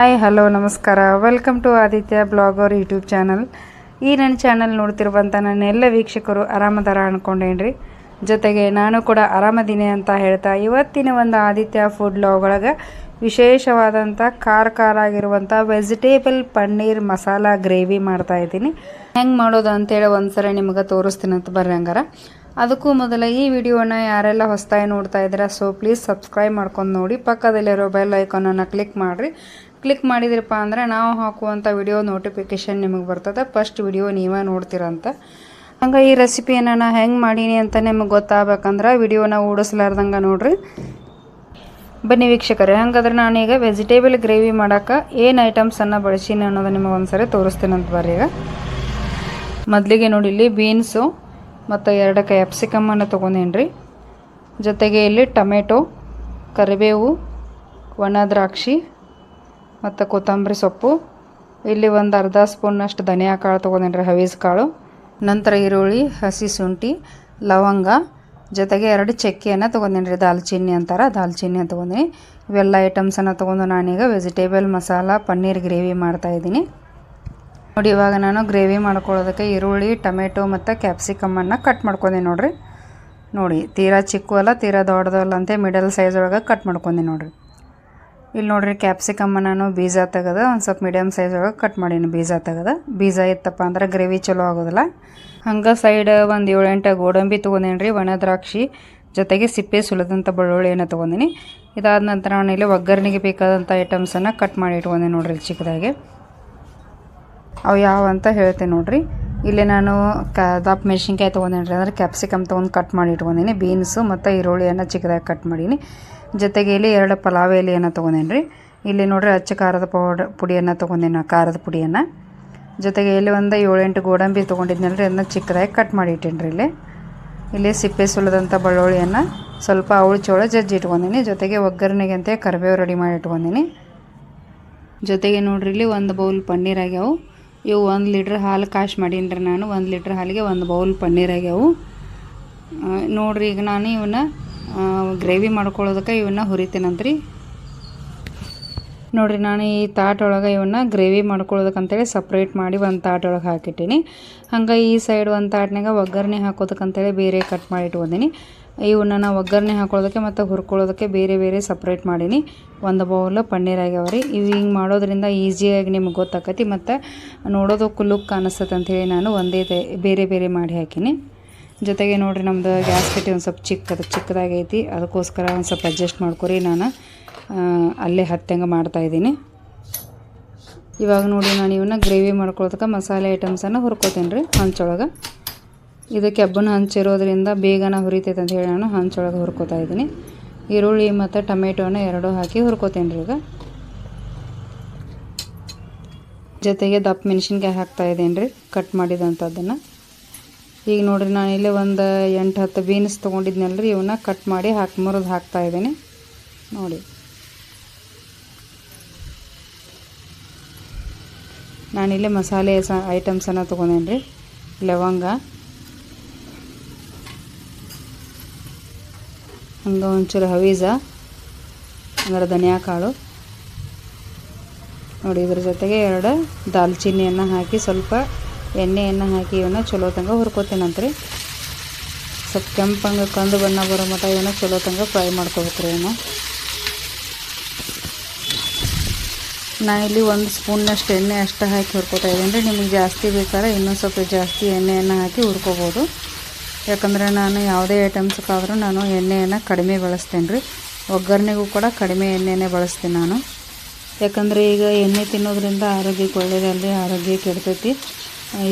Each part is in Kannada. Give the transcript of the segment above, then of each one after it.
ಹಾಯ್ ಹಲೋ ನಮಸ್ಕಾರ. Welcome to Aditya blogger YouTube channel ಈ ನನ್ನ ಚಾನಲ್ ನೋಡ್ತಿರುವಂಥ ನನ್ನ ಎಲ್ಲ ವೀಕ್ಷಕರು ಆರಾಮದಾರ ಅಂದ್ಕೊಂಡೇನ್ರಿ ಜೊತೆಗೆ ನಾನು ಕೂಡ ಆರಾಮದೀನಿ ಅಂತ ಹೇಳ್ತಾ ಇವತ್ತಿನ ಒಂದು ಆದಿತ್ಯ ಫುಡ್ ಒಳಗೆ ವಿಶೇಷವಾದಂಥ ಖಾರ ಖಾರ ಆಗಿರುವಂಥ ವೆಜಿಟೇಬಲ್ ಪನ್ನೀರ್ ಮಸಾಲ ಗ್ರೇವಿ ಮಾಡ್ತಾ ಇದ್ದೀನಿ. ಹೆಂಗೆ ಮಾಡೋದು ಅಂತೇಳಿ ಒಂದ್ಸರಿ ನಿಮಗೆ ತೋರಿಸ್ತೀನಿ ಅಂತ ಬರ್ರಿ ಹಂಗಾರ. ಅದಕ್ಕೂ ಮೊದಲು ಈ ವಿಡಿಯೋನ ಯಾರೆಲ್ಲ ಹೊಸದಾಗಿ ನೋಡ್ತಾ ಇದ್ದೀರಾ ಸೊ ಪ್ಲೀಸ್ ಸಬ್ಸ್ಕ್ರೈಬ್ ಮಾಡ್ಕೊಂಡು ನೋಡಿ. ಪಕ್ಕದಲ್ಲಿರೋ ಬೆಲ್ ಐಕಾನನ್ನು ಕ್ಲಿಕ್ ಮಾಡಿರಿ. ಕ್ಲಿಕ್ ಮಾಡಿದ್ರಪ್ಪ ಅಂದರೆ ನಾವು ಹಾಕುವಂಥ ವಿಡಿಯೋ ನೋಟಿಫಿಕೇಷನ್ ನಿಮಗೆ ಬರ್ತದೆ. ಫಸ್ಟ್ ವಿಡಿಯೋ ನೀವೇ ನೋಡ್ತೀರಂತ. ಹಂಗೆ ಈ ರೆಸಿಪಿಯನ್ನು ನಾ ಹೆಂಗೆ ಮಾಡೀನಿ ಅಂತ ನಿಮಗೆ ಗೊತ್ತಾಗಬೇಕಂದ್ರೆ ವಿಡಿಯೋನ ಓಡಿಸ್ಲಾರ್ದಂಗೆ ನೋಡಿರಿ. ಬನ್ನಿ ವೀಕ್ಷಕರೇ, ಹಂಗಾದ್ರೆ ನಾನೀಗ ವೆಜಿಟೇಬಲ್ ಗ್ರೇವಿ ಮಾಡೋಕೆ ಏನು ಐಟಮ್ಸನ್ನು ಬಳಸೀನಿ ಅನ್ನೋದು ನಿಮಗೆ ಒಂದ್ಸರಿ ತೋರಿಸ್ತೀನಿ ಅಂತ ಬರ್ರಿ ಈಗ. ಮೊದಲಿಗೆ ನೋಡಿ, ಇಲ್ಲಿ ಬೀನ್ಸು ಮತ್ತು ಎರಡು ಕ್ಯಾಪ್ಸಿಕಮ್ಮನ್ನು ತೊಗೊಂಡೇನಿ ರೀ ಜೊತೆಗೆ ಇಲ್ಲಿ ಟೊಮೆಟೊ, ಕರಿಬೇವು, ಒಣ ದ್ರಾಕ್ಷಿ ಮತ್ತು ಕೊತ್ತಂಬರಿ ಸೊಪ್ಪು. ಇಲ್ಲಿ ಒಂದು ಅರ್ಧ ಸ್ಪೂನಷ್ಟು ಧನಿಯಾ ಕಾಳು ತೊಗೊಂಡೇನಿ ರೀ ಹವೀಸ್ ಕಾಳು. ನಂತರ ಈರುಳ್ಳಿ, ಹಸಿ ಶುಂಠಿ, ಲವಂಗ. ಜೊತೆಗೆ ಎರಡು ಚಕ್ಕೆಯನ್ನು ತೊಗೊಂಡೇನಿ ರೀ ದಾಲ್ಚಿನ್ನಿ ಅಂತಾರೆ, ದಾಲ್ಚಿನ್ನಿ ತೊಗೊಂಡಿನಿ. ಇವೆಲ್ಲ ಐಟಮ್ಸನ್ನು ತೊಗೊಂಡು ನಾನೀಗ ವೆಜಿಟೇಬಲ್ ಮಸಾಲ, ಪನ್ನೀರ್ ಗ್ರೇವಿ ಮಾಡ್ತಾಯಿದ್ದೀನಿ ನೋಡಿ, ಇವಾಗ ನಾನು ಗ್ರೇವಿ ಮಾಡ್ಕೊಳ್ಳೋದಕ್ಕೆ ಈರುಳ್ಳಿ, ಟೊಮೆಟೊ ಮತ್ತು ಕ್ಯಾಪ್ಸಿಕಮ್ಮನ್ನು ಕಟ್ ಮಾಡ್ಕೊಂಡೆ ನೋಡಿರಿ. ನೋಡಿ, ತೀರಾ ಚಿಕ್ಕು ಅಲ್ಲ, ತೀರಾ ದೊಡ್ಡದಲ್ಲ ಅಂತೆ ಮಿಡಲ್ ಸೈಜ್ ಒಳಗೆ ಕಟ್ ಮಾಡ್ಕೊಂಡೆ ನೋಡಿರಿ. ಇಲ್ಲಿ ನೋಡ್ರಿ ಕ್ಯಾಪ್ಸಿಕಮ್ಮ ನಾನು ಬೀಜ ತೆಗೆದು, ಒಂದು ಸ್ವಲ್ಪ ಮೀಡಿಯಮ್ ಸೈಜ್ ಒಳಗೆ ಕಟ್ ಮಾಡೀನಿ ಬೀಜ ತೆಗೆದು. ಬೀಜ ಇತ್ತಪ್ಪ ಅಂದ್ರೆ ಗ್ರೇವಿ ಚಲೋ ಆಗೋದಿಲ್ಲ. ಹಂಗೆ ಸೈಡ್ ಒಂದು ಏಳೆಂಟು ಗೋಡಂಬಿ ತೊಗೊಂಡೇನಿ ರೀ ಒಣ ದ್ರಾಕ್ಷಿ, ಜೊತೆಗೆ ಸಿಪ್ಪೆ ಸುಲಿದಂಥ ಬೆಳ್ಳುಳ್ಳಿಯನ್ನು ತೊಗೊಂಡಿನಿ. ಇದಾದ ನಂತರ ನಾನು ಇಲ್ಲಿ ಒಗ್ಗರಣೆಗೆ ಬೇಕಾದಂಥ ಐಟಮ್ಸನ್ನು ಕಟ್ ಮಾಡಿ ಇಟ್ಕೊಂಡೆ ನೋಡಿರಿ ಚಿಕ್ಕದಾಗಿ. ಅವು ಯಾವ ಅಂತ ಹೇಳ್ತೇನೆ ನೋಡಿರಿ. ಇಲ್ಲಿ ನಾನು ಕ, ದಪ್ಪ ಮೆಣಸಿನ್ಕಾಯಿ ತೊಗೊಂಡೇನಿ ರೀ ಅಂದರೆ ಕ್ಯಾಪ್ಸಿಕಮ್ ತೊಗೊಂಡು ಕಟ್ ಮಾಡಿ ಇಟ್ಕೊಂಡೀನಿ. ಬೀನ್ಸು ಮತ್ತು ಈರುಳ್ಳಿಯನ್ನು ಚಿಕ್ಕದಾಗಿ ಕಟ್ ಮಾಡೀನಿ. ಜೊತೆಗೆ ಇಲ್ಲಿ ಎರಡು ಪಲಾವ್ ಎಲೆಯನ್ನು ತೊಗೊಂಡೇನಿ ರೀ ಇಲ್ಲಿ ನೋಡ್ರಿ ಅಚ್ಚ ಖಾರದ ಪೌಡರ್ ಪುಡಿಯನ್ನು ತೊಗೊಂಡೇನಿ ಖಾರದ ಪುಡಿಯನ್ನು. ಜೊತೆಗೆ ಇಲ್ಲಿ ಒಂದು ಏಳೆಂಟು ಗೋಡಂಬಿ ತೊಗೊಂಡಿದ್ನಲ್ಲ ರೀ ಅದನ್ನ ಚಿಕ್ಕದಾಗಿ ಕಟ್ ಮಾಡಿ ಇಟ್ಟೇನಿ ರೀ ಇಲ್ಲಿ. ಇಲ್ಲಿ ಸಿಪ್ಪೆ ಸುಲಿದಂಥ ಬೆಳ್ಳುಳ್ಳಿಯನ್ನು ಸ್ವಲ್ಪ ಅವಳು ಚೋಳ ಜಜ್ಜಿ ಇಟ್ಕೊಂಡೀನಿ. ಜೊತೆಗೆ ಒಗ್ಗರಣೆಗೆ ಅಂತ ಕರಿಬೇವು ರೆಡಿ ಮಾಡಿ ಇಟ್ಕೊಂಡೀನಿ. ಜೊತೆಗೆ ನೋಡ್ರಿ ಇಲ್ಲಿ ಒಂದು ಬೌಲ್ ಪನ್ನೀರ್ ಆಗ್ಯಾವು. ಇವು ಒಂದು ಲೀಟ್ರ್ ಹಾಲು ಕಾಶ್ ಮಾಡೀನಿ ರೀ ನಾನು. ಒಂದು ಲೀಟ್ರ್ ಹಾಲಿಗೆ ಒಂದು ಬೌಲ್ ಪನ್ನೀರ್ ಆಗ್ಯಾವು. ನೋಡ್ರಿ ಈಗ ನಾನು ಇವನ್ನ ಗ್ರೇವಿ ಮಾಡ್ಕೊಳ್ಳೋದಕ್ಕೆ ಇವನ್ನ ಹುರಿತೀನಂತ್ರಿ. ನೋಡಿರಿ, ನಾನು ಈ ತಾಟೊಳಗೆ ಇವನ್ನ ಗ್ರೇವಿ ಮಾಡ್ಕೊಳ್ಳೋದಕ್ಕಂತೇಳಿ ಸಪ್ರೇಟ್ ಮಾಡಿ ಒಂದು ತಾಟೊಳಗೆ ಹಾಕಿಟ್ಟೀನಿ. ಹಂಗೆ ಈ ಸೈಡ್ ಒಂದು ತಾಟ್ನಾಗ ಒಗ್ಗರಣೆ ಹಾಕೋದಕ್ಕಂತೇಳಿ ಬೇರೆ ಕಟ್ ಮಾಡಿ ಇಟ್ಕೊಂಡೀನಿ. ಇವನ್ನ ನಾನು ಒಗ್ಗರಣೆ ಹಾಕೊಳ್ಳೋದಕ್ಕೆ ಮತ್ತು ಹುರ್ಕೊಳ್ಳೋದಕ್ಕೆ ಬೇರೆ ಬೇರೆ ಸಪ್ರೇಟ್ ಮಾಡೀನಿ. ಒಂದು ಬೌಲ್ ಪನ್ನೀರ್ ಆಗ್ಯಾವ ರೀ. ಇವು ಹಿಂಗೆ ಮಾಡೋದ್ರಿಂದ ಈಸಿಯಾಗಿ ನಿಮ್ಗೆ ಗೊತ್ತಾಕತಿ. ಮತ್ತು ನೋಡೋದಕ್ಕೂ ಲುಕ್ ಅನಿಸ್ತದೆ ಅಂಥೇಳಿ ನಾನು ಒಂದೇ ಬೇರೆ ಬೇರೆ ಮಾಡಿ ಹಾಕೀನಿ. ಜೊತೆಗೆ ನೋಡಿರಿ ನಮ್ದು ಗ್ಯಾಸ್ ಕಟ್ಟಿ ಒಂದು ಸ್ವಲ್ಪ ಚಿಕ್ಕದು, ಚಿಕ್ಕದಾಗೈತಿ. ಅದಕ್ಕೋಸ್ಕರ ಒಂದು ಸ್ವಲ್ಪ ಅಡ್ಜಸ್ಟ್ ಮಾಡ್ಕೊರಿ. ನಾನು ಅಲ್ಲೇ ಹತ್ತಂಗೆ ಮಾಡ್ತಾಯಿದ್ದೀನಿ ಇವಾಗ ನೋಡಿ ನಾನು ಇವನ್ನ ಗ್ರೇವಿ ಮಾಡ್ಕೊಳೋದಕ್ಕೆ ಮಸಾಲೆ ಐಟಮ್ಸನ್ನು ಹುರ್ಕೋತೀನಿ ರೀ ಹಂಚೊಳಗೆ. ಇದು ಕೆಬ್ಬನ ಹಂಚಿರೋದ್ರಿಂದ ಬೇಗನ ಹುರಿತೈತೆ ಅಂತ ಹೇಳಿ ನಾನು ಹಂಚೊಳಗೆ ಹುರ್ಕೋತಾ ಇದ್ದೀನಿ. ಈರುಳ್ಳಿ ಮತ್ತು ಟೊಮೆಟೊನ ಎರಡೂ ಹಾಕಿ ಹುರ್ಕೋತೀನಿ ರೀ ಈಗ. ಜೊತೆಗೆ ದಪ್ಪ ಮೆಣಸಿನ್ಕಾಯಿ ಹಾಕ್ತಾ ಇದ್ದೀನಿ ರೀ ಕಟ್ ಮಾಡಿದಂಥದ್ದನ್ನು ಈಗ ನೋಡಿರಿ ನಾನು ಇಲ್ಲೇ ಒಂದು ಎಂಟು ಹತ್ತು ಬೀನ್ಸ್ ತೊಗೊಂಡಿದ್ನಲ್ಲ ರೀ ಇವನ್ನ ಕಟ್ ಮಾಡಿ ಹಾಕಿ ಮುರಿದು ಹಾಕ್ತಾ ಇದ್ದೀನಿ. ನೋಡಿ. ನಾನಿಲ್ಲೇ ಮಸಾಲೆ ಸ ಐಟಮ್ಸನ್ನು ತೊಗೊಂಡೇನಿ ರೀ ಲವಂಗ. ಹಂಗೆ ಒಂಚೂರು ಹವೀಜ ಅಂದ್ರೆ ಧನಿಯಾ ಕಾಳು. ನೋಡಿ ಇದ್ರ ಜೊತೆಗೆ ಎರಡು ದಾಲ್ಚಿನ್ನಿಯನ್ನು ಹಾಕಿ ಸ್ವಲ್ಪ ಎಣ್ಣೆಯನ್ನು ಹಾಕಿ ಇವನ್ನ ಚಲೋ ತಂಗ ಹುರ್ಕೋತೀನಂತ್ರಿ ಸ್ವಲ್ಪ ಕೆಂಪಂಗೆ ಕಂದು ಬಣ್ಣ ಬರೋ ಮಟ್ಟ ಇವನ್ನ ಚಲೋ ತಂಗ ಫ್ರೈ ಮಾಡ್ಕೋಬೇಕು ರೀ ನಾ ಇಲ್ಲಿ ಒಂದು ಸ್ಪೂನ್ನಷ್ಟು ಎಣ್ಣೆ ಅಷ್ಟು ಹಾಕಿ ಹುರ್ಕೋತಾ ಇದ್ದೀನಿ ರೀ ನಿಮಗೆ ಜಾಸ್ತಿ ಬೇಕಾದ್ರೆ ಇನ್ನೊಂದು ಸ್ವಲ್ಪ ಜಾಸ್ತಿ ಎಣ್ಣೆಯನ್ನು ಹಾಕಿ ಹುರ್ಕೋಬೋದು. ಯಾಕಂದರೆ ನಾನು ಯಾವುದೇ ಐಟಮ್ಸ್ಗಾದರೂ ನಾನು ಎಣ್ಣೆಯನ್ನು ಕಡಿಮೆ ಬಳಸ್ತೇನೆ ರೀ ಒಗ್ಗರಣೆಗೂ ಕೂಡ ಕಡಿಮೆ ಎಣ್ಣೆನೇ ಬಳಸ್ತೀನಿ ನಾನು. ಯಾಕಂದರೆ ಈಗ ಎಣ್ಣೆ ತಿನ್ನೋದ್ರಿಂದ ಆರೋಗ್ಯಕ್ಕೆ ಒಳ್ಳೇದಲ್ರಿ, ಆರೋಗ್ಯ ಕೆಡ್ತೈತಿ.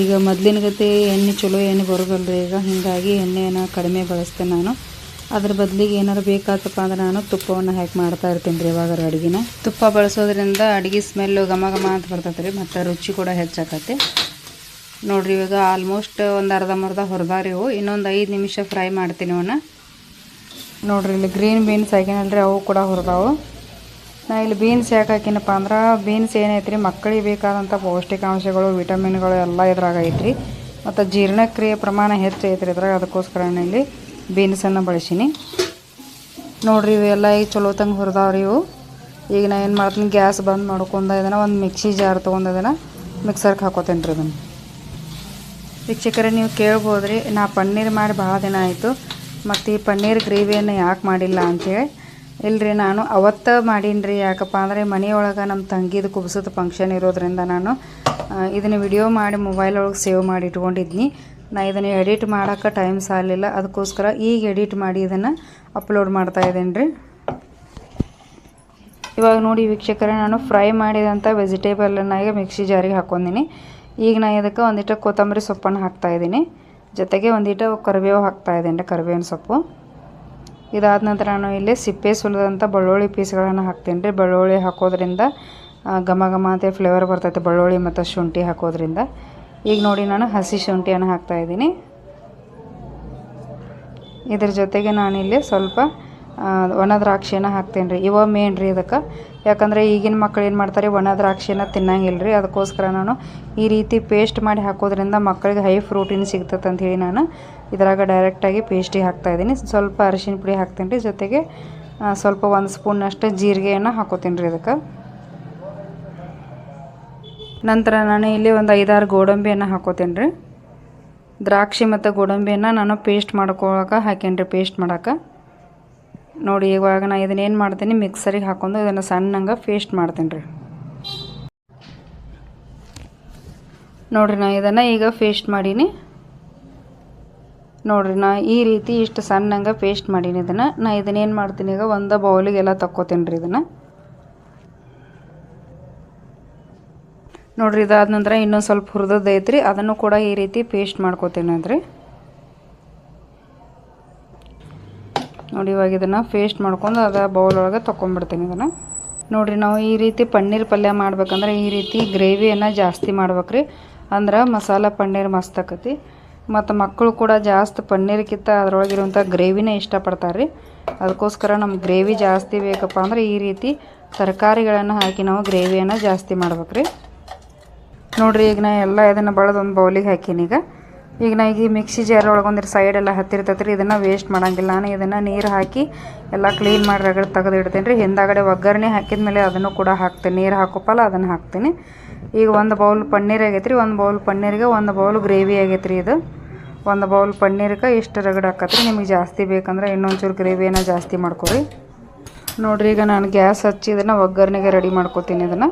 ಈಗ ಮೊದಲಿನ ಗತಿ ಎಣ್ಣೆ ಚಲೋ ಎಣ್ಣೆ ಬರೋದಲ್ರಿ ಈಗ. ಹೀಗಾಗಿ ಎಣ್ಣೆಯನ್ನು ಕಡಿಮೆ ಬಳಸ್ತೇನೆ ನಾನು. ಅದ್ರ ಬದಲಿಗೆ ಏನಾರು ಬೇಕಾತಪ್ಪ ಅಂದ್ರೆ ನಾನು ತುಪ್ಪವನ್ನು ಹ್ಯಾಕ್ ಮಾಡ್ತಾ ಇರ್ತೀನಿ ರೀ ಇವಾಗ ಅಡುಗೆನ. ತುಪ್ಪ ಬಳಸೋದ್ರಿಂದ ಅಡುಗೆ ಸ್ಮೆಲ್ಲು ಘಮ ಘಮ ಅಂತ ಬರ್ತೈತೆ ರೀ, ಮತ್ತು ರುಚಿ ಕೂಡ ಹೆಚ್ಚಾಕತ್ತೆ. ನೋಡಿರಿ ಇವಾಗ ಆಲ್ಮೋಸ್ಟ್ ಒಂದು ಅರ್ಧ ಮರ್ಧ ಹೊರದಾರಿ ಇವು. ಇನ್ನೊಂದು ಐದು ನಿಮಿಷ ಫ್ರೈ ಮಾಡ್ತೀನಿ ಅವನ್ನ ನೋಡಿರಿ ಇಲ್ಲಿ ಗ್ರೀನ್ ಬೀನ್ಸ್ ಹಾಕಿನಲ್ರಿ ಅವು ಕೂಡ ಹುರಿದಾವು. ನಾ ಇಲ್ಲಿ ಬೀನ್ಸ್ ಯಾಕೆ ಹಾಕಿನಪ್ಪ ಅಂದ್ರೆ, ಬೀನ್ಸ್ ಏನೈತೆ ರೀ ಮಕ್ಕಳಿಗೆ ಬೇಕಾದಂಥ ಪೌಷ್ಟಿಕಾಂಶಗಳು, ವಿಟಮಿನ್ಗಳು ಎಲ್ಲ ಇದ್ರಾಗ ಐತ್ರಿ. ಮತ್ತು ಜೀರ್ಣಕ್ರಿಯೆ ಪ್ರಮಾಣ ಹೆಚ್ಚು ಐತ್ರಿ ಇದ್ರಾಗ, ಅದಕ್ಕೋಸ್ಕರ ಇಲ್ಲಿ ಬೀನ್ಸನ್ನು ಬಳಸೀನಿ. ನೋಡಿರಿ ಇವೆಲ್ಲ ಈಗ ಚಲೋ ತಂಗೆ ಹುರಿದಾವ್ರಿ ಇವು. ಈಗ ನಾ ಏನು ಮಾಡ್ತೀನಿ, ಗ್ಯಾಸ್ ಬಂದ್ ಮಾಡ್ಕೊಂಡ ಇದನ್ನು ಒಂದು ಮಿಕ್ಸಿ ಜಾರ್ ತೊಗೊಂಡು ಅದನ್ನು ಮಿಕ್ಸರ್ಗೆ ಹಾಕೋತೇನೆ ರೀ ಅದನ್ನು ವೀಕ್ಷಕರೇ ನೀವು ಕೇಳ್ಬೋದು ರೀ ನಾ ಪನ್ನೀರ್ ಮಾಡಿ ಭಾಳ ದಿನ ಆಯಿತು. ಮತ್ತು ಈ ಪನ್ನೀರ್ ಗ್ರೇವಿಯನ್ನು ಯಾಕೆ ಮಾಡಿಲ್ಲ ಅಂಥೇಳಿ ಇಲ್ರಿ, ನಾನು ಅವತ್ತ ಮಾಡೀನಿ ಯಾಕಪ್ಪ ಅಂದರೆ ಮನೆಯೊಳಗೆ ನಮ್ಮ ತಂಗಿದು ಕುಬ್ಸದ ಫಂಕ್ಷನ್ ಇರೋದ್ರಿಂದ ನಾನು ಇದನ್ನು ವಿಡಿಯೋ ಮಾಡಿ ಮೊಬೈಲ್ ಒಳಗೆ ಸೇವ್ ಮಾಡಿ ಇಟ್ಕೊಂಡಿದ್ನಿ. ನಾ ಇದನ್ನು ಎಡಿಟ್ ಮಾಡೋಕ್ಕೆ ಟೈಮ್ ಸಾಲಿಲ್ಲ ಅದಕ್ಕೋಸ್ಕರ ಈಗ ಎಡಿಟ್ ಮಾಡಿ ಇದನ್ನು ಅಪ್ಲೋಡ್ ಮಾಡ್ತಾ ಇದ್ದೇನೆ ರೀ ಇವಾಗ ನೋಡಿ ವೀಕ್ಷಕರೇ, ನಾನು ಫ್ರೈ ಮಾಡಿದಂಥ ವೆಜಿಟೇಬಲನ್ನು ಈಗ ಮಿಕ್ಸಿ ಜಾರಿಗೆ ಹಾಕೊಂಡಿನಿ ಈಗ ನಾ ಇದಕ್ಕೆ ಒಂದಿಟ ಕೊತ್ತಂಬರಿ ಸೊಪ್ಪನ್ನು ಹಾಕ್ತಾ ಇದ್ದೀನಿ. ಜೊತೆಗೆ ಒಂದಿಟ ಕರಿಬೇವು ಹಾಕ್ತಾ ಇದ್ದೀನಿ ಕರಿಬೇವಿನ ಸೊಪ್ಪು. ಇದಾದ ನಂತರ ನಾನು ಇಲ್ಲಿ ಸಿಪ್ಪೆ ಸುಲಿದಂಥ ಬೆಳ್ಳುಳ್ಳಿ ಪೀಸ್ಗಳನ್ನು ಹಾಕ್ತೀನಿ ರೀ. ಬೆಳ್ಳುಳ್ಳಿ ಹಾಕೋದ್ರಿಂದ ಘಮ ಘಮ ಅಂತ ಫ್ಲೇವರ್ ಬರ್ತೈತೆ ಬೆಳ್ಳುಳ್ಳಿ ಮತ್ತು ಶುಂಠಿ ಹಾಕೋದ್ರಿಂದ. ಈಗ ನೋಡಿ ನಾನು ಹಸಿ ಶುಂಠಿಯನ್ನು ಹಾಕ್ತಾ ಇದ್ದೀನಿ. ಇದ್ರ ಜೊತೆಗೆ ನಾನಿಲ್ಲಿ ಸ್ವಲ್ಪ ಒಣ ದ್ರಾಕ್ಷಿನ ಹಾಕ್ತೇನೆ ರೀ ಇವ ಮೇನ್ ರೀ ಅದಕ್ಕೆ ಯಾಕಂದರೆ ಈಗಿನ ಮಕ್ಕಳು ಏನು ಮಾಡ್ತಾರೆ, ಒಣ ದ್ರಾಕ್ಷಿನ ತಿನ್ನಂಗಿಲ್ಲ ರೀ ಅದಕ್ಕೋಸ್ಕರ ನಾನು ಈ ರೀತಿ ಪೇಸ್ಟ್ ಮಾಡಿ ಹಾಕೋದ್ರಿಂದ ಮಕ್ಕಳಿಗೆ ಹೈ ಪ್ರೋಟೀನ್ ಅಂತ ಹೇಳಿ ನಾನು ಇದ್ರಾಗ ಡೈರೆಕ್ಟಾಗಿ ಪೇಸ್ಟಿಗೆ ಹಾಕ್ತಾ ಇದ್ದೀನಿ. ಸ್ವಲ್ಪ ಅರಿಶಿನ ಪುಡಿ ಹಾಕ್ತೇನೆ ರೀ ಜೊತೆಗೆ ಸ್ವಲ್ಪ ಒಂದು ಸ್ಪೂನಷ್ಟು ಜೀರಿಗೆಯನ್ನು ಹಾಕೋತೀನಿ ರೀ ಅದಕ್ಕೆ ನಂತರ ನಾನು ಇಲ್ಲಿ ಒಂದು ಐದಾರು ಗೋಡಂಬಿಯನ್ನು ಹಾಕೋತೀನಿ ರೀ ದ್ರಾಕ್ಷಿ ಮತ್ತು ಗೋಡಂಬಿಯನ್ನು ನಾನು ಪೇಸ್ಟ್ ಮಾಡ್ಕೊಳಕ್ಕೆ ಹಾಕೇನಿ ರೀ ಪೇಸ್ಟ್ ಮಾಡಕ್ಕೆ ನೋಡಿ, ಇವಾಗ ನಾನು ಇದನ್ನೇನು ಮಾಡ್ತೀನಿ ಮಿಕ್ಸರಿಗೆ ಹಾಕೊಂಡು ಇದನ್ನು ಸಣ್ಣಂಗೆ ಪೇಸ್ಟ್ ಮಾಡ್ತೀನಿ ರೀ. ನೋಡಿರಿ ನಾ ಇದನ್ನು ಈಗ ಪೇಸ್ಟ್ ಮಾಡೀನಿ. ನೋಡಿರಿ ನಾ ಈ ರೀತಿ ಇಷ್ಟು ಸಣ್ಣಂಗೆ ಪೇಸ್ಟ್ ಮಾಡೀನಿ ಇದನ್ನು. ನಾ ಇದನ್ನೇನು ಮಾಡ್ತೀನಿ ಈಗ ಒಂದು ಬೌಲಿಗೆಲ್ಲ ತಕ್ಕೋತೀನಿ ರೀ ಇದನ್ನು. ನೋಡ್ರಿ, ಇದಾದ ನಂತರ ಇನ್ನೊಂದು ಸ್ವಲ್ಪ ಹುರಿದದ್ದು ಐತ್ರಿ, ಅದನ್ನು ಕೂಡ ಈ ರೀತಿ ಪೇಸ್ಟ್ ಮಾಡ್ಕೋತೀನಿ ಅಂದ್ರಿ. ನೋಡಿ, ಇವಾಗ ಇದನ್ನು ಪೇಸ್ಟ್ ಮಾಡ್ಕೊಂಡು ಅದ ಬೌಲ್ ಒಳಗೆ ತೊಗೊಂಡ್ಬಿಡ್ತೀನಿ ಇದನ್ನು. ನೋಡಿರಿ, ನಾವು ಈ ರೀತಿ ಪನ್ನೀರ್ ಪಲ್ಯ ಮಾಡ್ಬೇಕಂದ್ರೆ ಈ ರೀತಿ ಗ್ರೇವಿಯನ್ನು ಜಾಸ್ತಿ ಮಾಡ್ಬೇಕ್ರಿ. ಅಂದ್ರೆ ಮಸಾಲ ಪನ್ನೀರ್ ಮಸ್ತ್ ಆಕತಿ. ಮತ್ತು ಮಕ್ಕಳು ಕೂಡ ಜಾಸ್ತಿ ಪನ್ನೀರ್ಕಿಂತ ಅದರೊಳಗಿರುವಂಥ ಗ್ರೇವಿನೇ ಇಷ್ಟಪಡ್ತಾರೆ ರೀ ಅದಕ್ಕೋಸ್ಕರ ನಮ್ಗೆ ಗ್ರೇವಿ ಜಾಸ್ತಿ ಬೇಕಪ್ಪ ಅಂದ್ರೆ ಈ ರೀತಿ ತರಕಾರಿಗಳನ್ನು ಹಾಕಿ ನಾವು ಗ್ರೇವಿಯನ್ನು ಜಾಸ್ತಿ ಮಾಡ್ಬೇಕ್ರಿ. ನೋಡಿರಿ, ಈಗ ನಾ ಎಲ್ಲ ಇದನ್ನು ಬಳದು ಒಂದು ಬೌಲಿಗೆ ಹಾಕೀನಿ ಈಗ. ಈಗ ನಾ ಈಗ ಮಿಕ್ಸಿ ಜಾರ್ ಒಳಗೆ ಒಂದಿರು ಸೈಡ್ ಎಲ್ಲ ಹತ್ತಿರ್ತೈತೆ ರೀ ಇದನ್ನು ವೇಸ್ಟ್ ಮಾಡಂಗಿಲ್ಲ. ನಾನು ಇದನ್ನು ನೀರು ಹಾಕಿ ಎಲ್ಲ ಕ್ಲೀನ್ ಮಾಡಿ ರಗಡ್ ತೆಗೆದು ಇಡ್ತೀನಿ ರೀ. ಹಿಂದಾಗಡೆ ಒಗ್ಗರಣೆ ಹಾಕಿದ ಮೇಲೆ ಅದನ್ನು ಕೂಡ ಹಾಕ್ತೀನಿ. ನೀರು ಹಾಕೋಪಲ್ಲ ಅದನ್ನು ಹಾಕ್ತೀನಿ. ಈಗ ಒಂದು ಬೌಲ್ ಪನ್ನೀರ್ ಆಗೈತೆ ರೀ ಒಂದು ಬೌಲ್ ಪನ್ನೀರಿಗೆ ಒಂದು ಬೌಲ್ ಗ್ರೇವಿ ಆಗೈತೆ ರೀ ಇದು. ಒಂದು ಬೌಲ್ ಪನ್ನೀರ್ಗೆ ಇಷ್ಟು ರಗಡ್ ಹಾಕತ್ರಿ. ನಿಮಗೆ ಜಾಸ್ತಿ ಬೇಕಂದ್ರೆ ಇನ್ನೊಂಚೂರು ಗ್ರೇವಿಯನ್ನು ಜಾಸ್ತಿ ಮಾಡ್ಕೊರಿ. ನೋಡ್ರಿ, ಈಗ ನಾನು ಗ್ಯಾಸ್ ಹಚ್ಚಿ ಇದನ್ನು ಒಗ್ಗರಣೆಗೆ ರೆಡಿ ಮಾಡ್ಕೋತೀನಿ ಇದನ್ನು.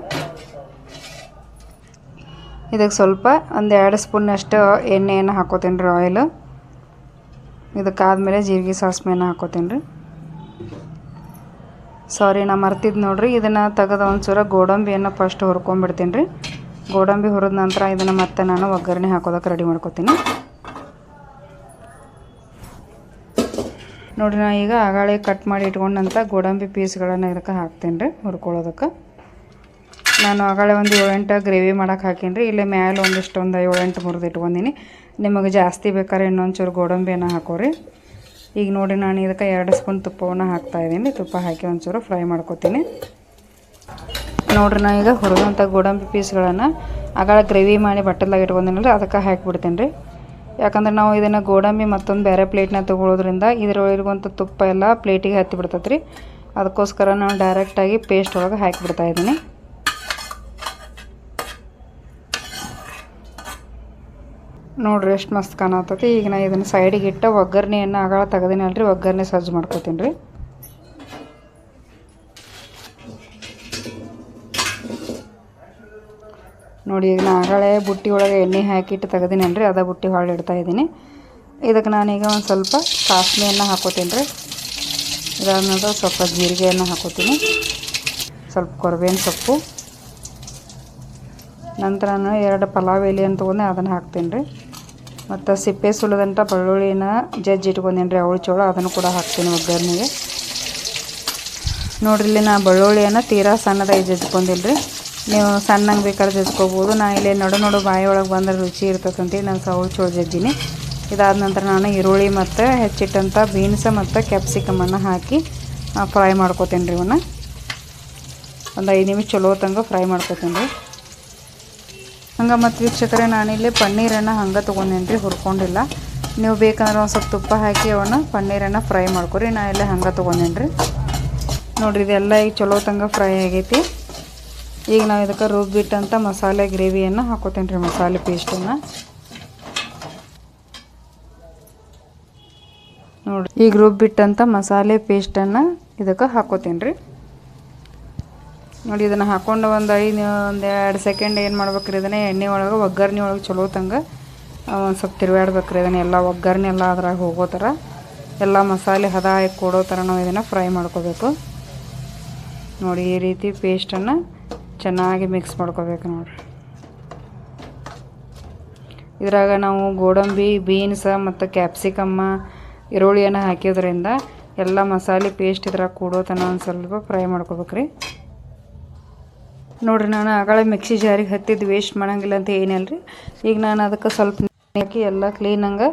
ಇದಕ್ಕೆ ಸ್ವಲ್ಪ ಒಂದು ಎರಡು ಸ್ಪೂನಷ್ಟು ಎಣ್ಣೆಯನ್ನು ಹಾಕೋತೀನಿ ರೀ ಆಯಿಲ್ ಇದಕ್ಕಾದಮೇಲೆ ಜೀರಿಗೆ ಸಾಸಿವೆನ ಹಾಕೋತೀನಿ ರೀ. ಸಾರಿ ನಾ ಮರ್ತಿದ್ದು ನೋಡಿರಿ, ಇದನ್ನು ತೆಗೆದು ಒಂಚೂರ ಗೋಡಂಬಿಯನ್ನು ಫಸ್ಟ್ ಹುರ್ಕೊಂಬಿಡ್ತೀನಿ ರೀ. ಗೋಡಂಬಿ ಹುರಿದ ನಂತರ ಇದನ್ನು ಮತ್ತೆ ನಾನು ಒಗ್ಗರಣೆ ಹಾಕೋದಕ್ಕೆ ರೆಡಿ ಮಾಡ್ಕೋತೀನಿ. ನೋಡಿರಿ, ನಾ ಈಗ ಆಗಾಳೆ ಕಟ್ ಮಾಡಿ ಇಟ್ಕೊಂಡಂಥ ಗೋಡಂಬಿ ಪೀಸ್ಗಳನ್ನು ಇದಕ್ಕೆ ಹಾಕ್ತೀನಿ ರೀ, ಹುರ್ಕೊಳ್ಳೋದಕ್ಕೆ. ನಾನು ಆಗಲೇ ಒಂದು ಏಳೆಂಟು ಗ್ರೇವಿ ಮಾಡಕ್ಕೆ ಹಾಕೀನಿ ರೀ ಇಲ್ಲೇ ಮ್ಯಾಲೆ ಒಂದಿಷ್ಟು ಒಂದು ಏಳೆಂಟು ಮುರಿದು ಇಟ್ಕೊಂಡೀನಿ ನಿಮಗೆ ಜಾಸ್ತಿ ಬೇಕಾದ್ರೆ ಇನ್ನೊಂಚೂರು ಗೋಡಂಬಿಯನ್ನು ಹಾಕೋರಿ. ಈಗ ನೋಡಿ ನಾನು ಇದಕ್ಕೆ ಎರಡು ಸ್ಪೂನ್ ತುಪ್ಪವನ್ನು ಹಾಕ್ತಾ ಇದ್ದೀನಿ. ತುಪ್ಪ ಹಾಕಿ ಒಂಚೂರು ಫ್ರೈ ಮಾಡ್ಕೊತೀನಿ. ನೋಡ್ರಿ ನಾನು ಈಗ ಹುರಿದಂಥ ಗೋಡಂಬಿ ಪೀಸ್ಗಳನ್ನು ಆಗಳ ಗ್ರೇವಿ ಮಾಡಿ ಬಟ್ಟಲ್ದಾಗ ಇಟ್ಕೊಂಡಿನಲ್ಲ ಅದಕ್ಕೆ ಹಾಕಿಬಿಡ್ತೀನಿ ರೀ ಯಾಕಂದ್ರೆ ನಾವು ಇದನ್ನು ಗೋಡಂಬಿ ಮತ್ತೊಂದು ಬೇರೆ ಪ್ಲೇಟ್ನ ತೊಗೊಳೋದ್ರಿಂದ ಇದರೊಳಗಿರುವಂಥ ತುಪ್ಪ ಎಲ್ಲ ಪ್ಲೇಟಿಗೆ ಹತ್ತಿ ಬಿಡ್ತೈತೆ ರೀ ಅದಕ್ಕೋಸ್ಕರ ನಾನು ಡೈರೆಕ್ಟಾಗಿ ಪೇಸ್ಟ್ ಒಳಗೆ ಹಾಕಿಬಿಡ್ತಾ ನೋಡ್ರಿ ಎಷ್ಟು ಮಸ್ತ್ ಕಾಣತ್ತೈತಿ ಈಗ ನಾ ಇದನ್ನು ಸೈಡಿಗೆ ಇಟ್ಟು ಒಗ್ಗರಣೆಯನ್ನು ಆಗಾಳ ತೆಗೆದಿನಲ್ರಿ ಒಗ್ಗರಣೆ ಸಜ್ಜು ಮಾಡ್ಕೊತೀನಿ ರೀ. ನೋಡಿ, ಈಗ ನಾ ಆಗಳೇ ಬುಟ್ಟಿ ಒಳಗೆ ಎಣ್ಣೆ ಹಾಕಿಟ್ಟು ತೆಗೆದಿನಲ್ರಿ ಅದ ಬುಟ್ಟಿ ಹೊಳ್ಳಿ ಇಡ್ತಾ ಇದ್ದೀನಿ ಇದಕ್ಕೆ ನಾನೀಗ ಒಂದು ಸ್ವಲ್ಪ ಕಾಸ್ಮಿಯನ್ನು ಹಾಕೋತೀನಿ ರೀ. ಇದಾದ ಸ್ವಲ್ಪ ಜೀರಿಗೆಯನ್ನು ಹಾಕೋತೀನಿ. ಸ್ವಲ್ಪ ಕೊರಬೇವಿನ ಸೊಪ್ಪು. ನಂತರ ನಾನು ಎರಡು ಪಲಾವ್ ಎಲೆ ಅಂತ ಅದನ್ನು ಹಾಕ್ತೀನಿ ರೀ. ಮತ್ತು ಸಿಪ್ಪೆ ಸುಲಿದಂಥ ಬೆಳ್ಳುಳ್ಳಿನ ಜಜ್ಜಿ ಇಟ್ಕೊಂಡೇನ್ರಿ, ಅವಳು ಚೋಳ, ಅದನ್ನು ಕೂಡ ಹಾಕ್ತೀನಿ ಒಗ್ಗರಣೆಗೆ. ನೋಡ್ರಿ, ಇಲ್ಲಿ ನಾ ಬೆಳ್ಳುಳ್ಳಿಯನ್ನು ತೀರಾ ಸಣ್ಣದಾಗಿ ಜಜ್ಕೊಂಡಿಲ್ಲ ರೀ ನೀವು ಸಣ್ಣಂಗೆ ಬೇಕಾದ್ರೆ ಜಜ್ಕೋಬೋದು. ನಾ ಇಲ್ಲಿ ನಡು ನೋಡು ಬಾಯಿ ಒಳಗೆ ಬಂದ್ರೆ ರುಚಿ ಇರ್ತದಂತೇಳಿ ನಾನು ಸವಳು ಚೋಳ ಜಜ್ಜಿನಿ. ಇದಾದ ನಂತರ ನಾನು ಈರುಳ್ಳಿ ಮತ್ತು ಹೆಚ್ಚಿಟ್ಟಂಥ ಬೀನ್ಸ್ ಮತ್ತು ಕ್ಯಾಪ್ಸಿಕಮನ್ನು ಹಾಕಿ ಫ್ರೈ ಮಾಡ್ಕೊತೀನಿ ರೀ ಇವನ್ನ. ಒಂದು ಐದು ನಿಮಿಷ ಚಲೋ ತಂಗ ಫ್ರೈ ಮಾಡ್ಕೊತೀನಿ ರೀ ಹಂಗೆ ಮತ್ತು ವೀಕ್ಷಕರೇ, ನಾನಿಲ್ಲಿ ಪನ್ನೀರನ್ನು ಹಂಗೆ ತೊಗೊಂಡೇನಿ ರೀ ಹುರ್ಕೊಂಡಿಲ್ಲ. ನೀವು ಬೇಕಂದ್ರೆ ಒಂದು ಸ್ವಲ್ಪ ತುಪ್ಪ ಹಾಕಿ ಅವನ್ನ ಪನ್ನೀರನ್ನು ಫ್ರೈ ಮಾಡ್ಕೊರಿ, ನಾ ಇಲ್ಲೇ ಹಂಗೆ ತೊಗೊಂಡೇನಿ ರೀ ನೋಡಿರಿ, ಇದೆಲ್ಲ ಈಗ ಚಲೋ ತಂಗ ಫ್ರೈ ಆಗೈತಿ. ಈಗ ನಾವು ಇದಕ್ಕೆ ರುಬ್ಬಿಟ್ಟಂಥ ಮಸಾಲೆ, ಗ್ರೇವಿಯನ್ನು ಹಾಕೋತೇನೆ ರೀ ಮಸಾಲೆ ಪೇಸ್ಟನ್ನು. ನೋಡಿ ಈಗ ರುಬ್ಬಿಟ್ಟಂಥ ಮಸಾಲೆ ಪೇಸ್ಟನ್ನು ಇದಕ್ಕೆ ಹಾಕೋತೇನೆ ರೀ ನೋಡಿ, ಇದನ್ನು ಹಾಕ್ಕೊಂಡು ಒಂದು ಐದು, ಒಂದು ಎರಡು ಸೆಕೆಂಡ್ ಏನು ಮಾಡ್ಬೇಕ್ರಿ ಇದನ್ನು? ಎಣ್ಣೆ ಒಳಗೆ, ಒಗ್ಗರಣೆ ಒಳಗೆ ಚಲೋ ತಂಗ. ಒಂದು ಸ್ವಲ್ಪ ತಿರುಗಾಡ್ಬೇಕ್ರಿ ಇದನ್ನು. ಎಲ್ಲ ಒಗ್ಗರಣೆ ಎಲ್ಲ ಅದ್ರಾಗ ಹೋಗೋ ಥರ ಎಲ್ಲ ಮಸಾಲೆ ಹದ ಹಾಕಿ ಕೊಡೋ ಥರ ನಾವು ಇದನ್ನು ಫ್ರೈ ಮಾಡ್ಕೋಬೇಕು. ನೋಡಿ, ಈ ರೀತಿ ಪೇಸ್ಟನ್ನು ಚೆನ್ನಾಗಿ ಮಿಕ್ಸ್ ಮಾಡ್ಕೋಬೇಕು ನೋಡಿರಿ. ಇದ್ರಾಗ ನಾವು ಗೋಡಂಬಿ, ಬೀನ್ಸ ಮತ್ತು ಕ್ಯಾಪ್ಸಿಕಮ್ಮ ಈರುಳ್ಳಿಯನ್ನು ಹಾಕಿದ್ರಿಂದ ಎಲ್ಲ ಮಸಾಲೆ ಪೇಸ್ಟ್ ಇದ್ರಾಗ ಕೂಡೋ ತನ ಒಂದು ಸ್ವಲ್ಪ ಫ್ರೈ ಮಾಡ್ಕೋಬೇಕ್ರಿ. ನೋಡಿರಿ ನಾನು ಆಗಳ ಮಿಕ್ಸಿ ಜಾರಿಗೆ ಹತ್ತಿದ್ದು ವೇಸ್ಟ್ ಮಾಡಂಗಿಲ್ಲ ಅಂತ ಏನಿಲ್ಲ ರೀ ಈಗ ನಾನು ಅದಕ್ಕೆ ಸ್ವಲ್ಪ ಹಾಕಿ ಎಲ್ಲ ಕ್ಲೀನಂಗೆ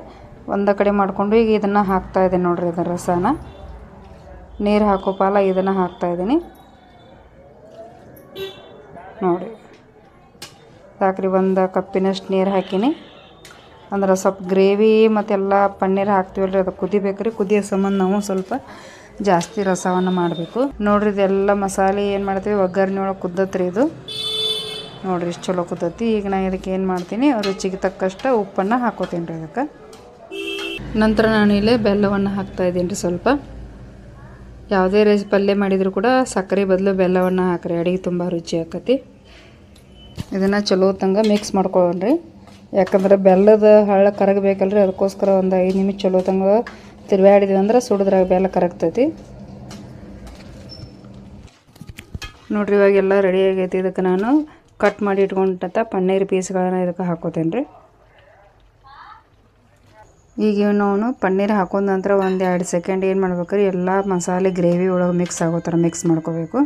ಒಂದ ಕಡೆ ಮಾಡಿಕೊಂಡು ಈಗ ಇದನ್ನು ಹಾಕ್ತಾಯಿದ್ದೀನಿ ನೋಡಿರಿ ಇದರ ರಸನ. ನೀರು ಹಾಕೋ ಪಾಲ ಇದನ್ನು ಹಾಕ್ತಾಯಿದ್ದೀನಿ ನೋಡಿ. ಸಾಕ್ರಿ ಒಂದು ಕಪ್ಪಿನಷ್ಟು ನೀರು ಹಾಕಿನಿ. ಅಂದ್ರೆ ಸ್ವಲ್ಪ ಗ್ರೇವಿ ಮತ್ತೆಲ್ಲ ಪನ್ನೀರ್ ಹಾಕ್ತೀವಲ್ರಿ ಅದು ಕುದಿಬೇಕ್ರಿ. ಕುದಿಯೋ ಸಂಬಂಧ ನಾವು ಸ್ವಲ್ಪ ಜಾಸ್ತಿ ರಸವನ್ನು ಮಾಡಬೇಕು. ನೋಡ್ರಿ ಇದೆಲ್ಲ ಮಸಾಲೆ ಏನು ಮಾಡ್ತೀವಿ? ಒಗ್ಗರಣೆ ಒಳಗೆ ಕುದ್ದತ್ರಿ ಇದು. ನೋಡ್ರಿ ಇಷ್ಟು ಚಲೋ ಕುದ್ದತಿ. ಈಗ ನಾನು ಇದಕ್ಕೆ ಏನು ಮಾಡ್ತೀನಿ? ರುಚಿಗೆ ತಕ್ಕಷ್ಟು ಉಪ್ಪನ್ನು ಹಾಕೋತೀನಿ ರೀ ಅದಕ್ಕೆ ನಂತರ ನಾನು ಇಲ್ಲೇ ಬೆಲ್ಲವನ್ನು ಹಾಕ್ತಾ ಇದ್ದೀನಿ ರೀ ಸ್ವಲ್ಪ. ಯಾವುದೇ ರೈಸ್, ಪಲ್ಯ ಮಾಡಿದರೂ ಕೂಡ ಸಕ್ಕರೆ ಬದಲು ಬೆಲ್ಲವನ್ನು ಹಾಕ್ರಿ. ಅಡಿಗೆ ತುಂಬ ರುಚಿ ಆಕತಿ. ಇದನ್ನು ಚಲೋ ತಂಗ ಮಿಕ್ಸ್ ಮಾಡ್ಕೊಳ್ಳೋಣ್ರಿ ಯಾಕಂದ್ರೆ ಬೆಲ್ಲದ ಹಳ್ಳ ಕರಗಬೇಕಲ್ರಿ. ಅದಕ್ಕೋಸ್ಕರ ಒಂದು ಐದು ನಿಮಿಷ ಚಲೋ ತಂಗ ತಿರುವಾಡಿದ್ವಿ ಅಂದ್ರೆ ಸುಡಿದ್ರಾಗ ಬೆಲ್ಲ ಕರಗ್ತೈತಿ ನೋಡ್ರಿ ಇವಾಗೆಲ್ಲ ರೆಡಿ ಆಗೈತಿ. ಇದಕ್ಕೆ ನಾನು ಕಟ್ ಮಾಡಿ ಇಟ್ಕೊಂಡಂಥ ಪನ್ನೀರ್ ಪೀಸ್ಗಳನ್ನ ಇದಕ್ಕೆ ಹಾಕೋತೇನೆ ರೀ ಈಗ ನಾವು ಪನ್ನೀರ್ ಹಾಕೊಂಡ ನಂತರ ಒಂದು ಎರಡು ಸೆಕೆಂಡ್ ಏನು ಮಾಡ್ಬೇಕ್ರಿ? ಎಲ್ಲ ಮಸಾಲೆ ಗ್ರೇವಿ ಒಳಗೆ ಮಿಕ್ಸ್ ಆಗೋ ಥರ ಮಿಕ್ಸ್ ಮಾಡ್ಕೋಬೇಕು.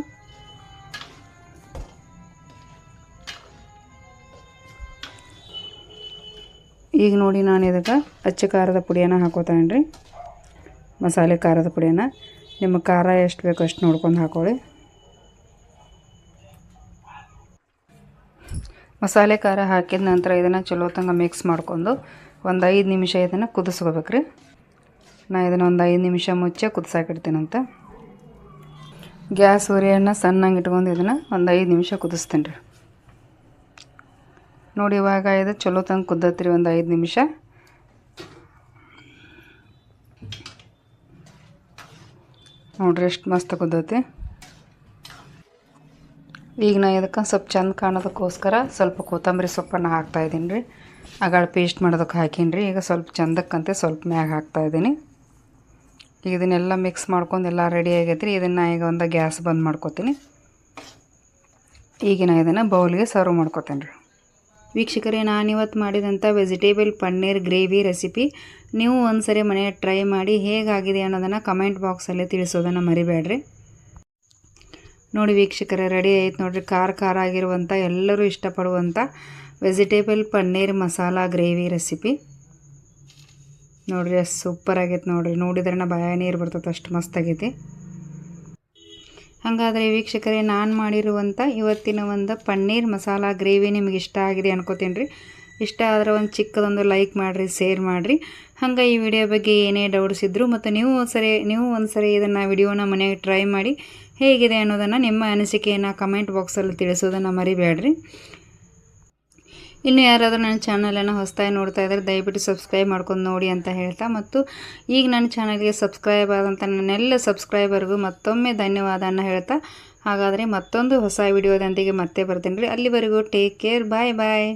ಈಗ ನೋಡಿ ನಾನು ಇದಕ್ಕೆ ಅಚ್ಚ ಖಾರದ ಪುಡಿಯನ್ನು ಹಾಕೋತೇನೆ ರೀ ಮಸಾಲೆ ಖಾರದ ಪುಡಿಯನ್ನು. ನಿಮ್ಮ ಖಾರ ಎಷ್ಟು ಬೇಕು ಅಷ್ಟು ನೋಡ್ಕೊಂಡು ಹಾಕೊಳ್ಳಿ. ಮಸಾಲೆ ಖಾರ ಹಾಕಿದ ನಂತರ ಇದನ್ನು ಚಲೋ ತಂಗ ಮಿಕ್ಸ್ ಮಾಡ್ಕೊಂಡು ಒಂದು ಐದು ನಿಮಿಷ ಇದನ್ನು ಕುದಿಸ್ಕೋಬೇಕ್ರಿ. ನಾ ಇದನ್ನು ಒಂದು ಐದು ನಿಮಿಷ ಮುಚ್ಚೆ ಕುದಿಸಾಕಿಡ್ತೀನಂತ. ಗ್ಯಾಸ್ ಉರಿಯನ್ನು ಸಣ್ಣಂಗೆ ಇಟ್ಕೊಂಡು ಇದನ್ನು ಒಂದು ಐದು ನಿಮಿಷ ಕುದಿಸ್ತೀನಿ ರೀ. ನೋಡಿ ಇವಾಗ ಇದು ಚಲೋ ತಂಗ ಕುದ್ದತ್ರಿ ಒಂದು ಐದು ನಿಮಿಷ. ನೋಡ್ರಿ ಎಷ್ಟು ಮಸ್ತ್ ಕುದ್ದತಿ ಈಗ ನಾ ಇದಕ್ಕೆ ಸ್ವಲ್ಪ ಚಂದ ಕಾಣೋದಕ್ಕೋಸ್ಕರ ಸ್ವಲ್ಪ ಕೊತ್ತಂಬರಿ ಸೊಪ್ಪನ್ನು ಹಾಕ್ತಾಯಿದ್ದೀನಿ ರೀ. ಆಗಳ ಪೇಸ್ಟ್ ಮಾಡೋದಕ್ಕೆ ಹಾಕೀನಿ ರೀ. ಈಗ ಸ್ವಲ್ಪ ಚಂದಕ್ಕಂತೆ ಸ್ವಲ್ಪ ಮ್ಯಾಗ ಹಾಕ್ತಾಯಿದ್ದೀನಿ ಈಗ ಇದನ್ನೆಲ್ಲ ಮಿಕ್ಸ್ ಮಾಡ್ಕೊಂಡು ಎಲ್ಲ ರೆಡಿ ಆಗೈತೆ ರೀ. ಇದನ್ನು ಈಗ ಒಂದು ಗ್ಯಾಸ್ ಬಂದ್ ಮಾಡ್ಕೋತೀನಿ. ಈಗ ನಾ ಇದನ್ನು ಬೌಲ್ಗೆ ಸರ್ವ್ ಮಾಡ್ಕೊತೀನಿ ರೀ. ವೀಕ್ಷಕರೇ, ನಾನಿವತ್ತು ಮಾಡಿದಂಥ ವೆಜಿಟೇಬಲ್ ಪನ್ನೀರ್ ಗ್ರೇವಿ ರೆಸಿಪಿ ನೀವು ಒಂದು ಸರಿ ಮನೆಯ ಟ್ರೈ ಮಾಡಿ ಹೇಗಾಗಿದೆ ಅನ್ನೋದನ್ನು ಕಮೆಂಟ್ ಬಾಕ್ಸಲ್ಲಿ ತಿಳಿಸೋದನ್ನು ಮರಿಬೇಡ್ರಿ. ನೋಡಿ ವೀಕ್ಷಕರೇ, ರೆಡಿ ಆಯ್ತು ನೋಡಿರಿ. ಖಾರ ಖಾರ ಆಗಿರುವಂಥ, ಎಲ್ಲರೂ ಇಷ್ಟಪಡುವಂಥ vegetable paneer masala gravy recipe. ನೋಡಿರಿ ಸೂಪರ್ ಆಗೈತೆ ನೋಡಿರಿ. ನೋಡಿದ್ರೆ ಬಾಯ ನೀರು ಬರ್ತದೆ ಅಷ್ಟು ಮಸ್ತಾಗೈತಿ ಹಾಗಾದರೆ ವೀಕ್ಷಕರೇ, ನಾನು ಮಾಡಿರುವಂಥ ಇವತ್ತಿನ ಒಂದು ಪನ್ನೀರ್ ಮಸಾಲ ಗ್ರೇವಿ ನಿಮಗೆ ಇಷ್ಟ ಆಗಿದೆ ಅನ್ಕೋತೀನಿ ರೀ ಇಷ್ಟ ಆದರೆ ಒಂದು ಚಿಕ್ಕದೊಂದು ಲೈಕ್ ಮಾಡಿರಿ, ಶೇರ್ ಮಾಡಿರಿ. ಹಂಗೆ ಈ ವಿಡಿಯೋ ಬಗ್ಗೆ ಏನೇ ಡೌಟ್ಸ್ ಇದ್ದರು ಮತ್ತು ನೀವು ಸರಿ ನೀವು ಒಂದು ಸರಿ ಇದನ್ನು ವಿಡಿಯೋನ ಮನೆಗೆ ಟ್ರೈ ಮಾಡಿ ಹೇಗಿದೆ ಅನ್ನೋದನ್ನು ನಿಮ್ಮ ಅನಿಸಿಕೆಯನ್ನು ಕಮೆಂಟ್ ಬಾಕ್ಸಲ್ಲಿ ತಿಳಿಸೋದನ್ನು ಮರಿಬೇಡ್ರಿ. ಇನ್ನು ಯಾರಾದರೂ ನನ್ನ ಚಾನಲನ್ನು ಹೊಸದಾಗಿ ನೋಡ್ತಾ ಇದ್ದಾರೆ ದಯವಿಟ್ಟು ಸಬ್ಸ್ಕ್ರೈಬ್ ಮಾಡ್ಕೊಂಡು ನೋಡಿ ಅಂತ ಹೇಳ್ತಾ, ಮತ್ತು ಈಗ ನನ್ನ ಚಾನಲ್ಗೆ ಸಬ್ಸ್ಕ್ರೈಬ್ ಆದಂಥ ನನ್ನೆಲ್ಲ ಸಬ್ಸ್ಕ್ರೈಬರ್ಗೂ ಮತ್ತೊಮ್ಮೆ ಧನ್ಯವಾದನ ಹೇಳ್ತಾ, ಹಾಗಾದರೆ ಮತ್ತೊಂದು ಹೊಸ ವಿಡಿಯೋದೊಂದಿಗೆ ಮತ್ತೆ ಬರ್ತೀನಿ ರೀ. ಅಲ್ಲಿವರೆಗೂ ಟೇಕ್ ಕೇರ್ ಬಾಯ್ ಬಾಯ್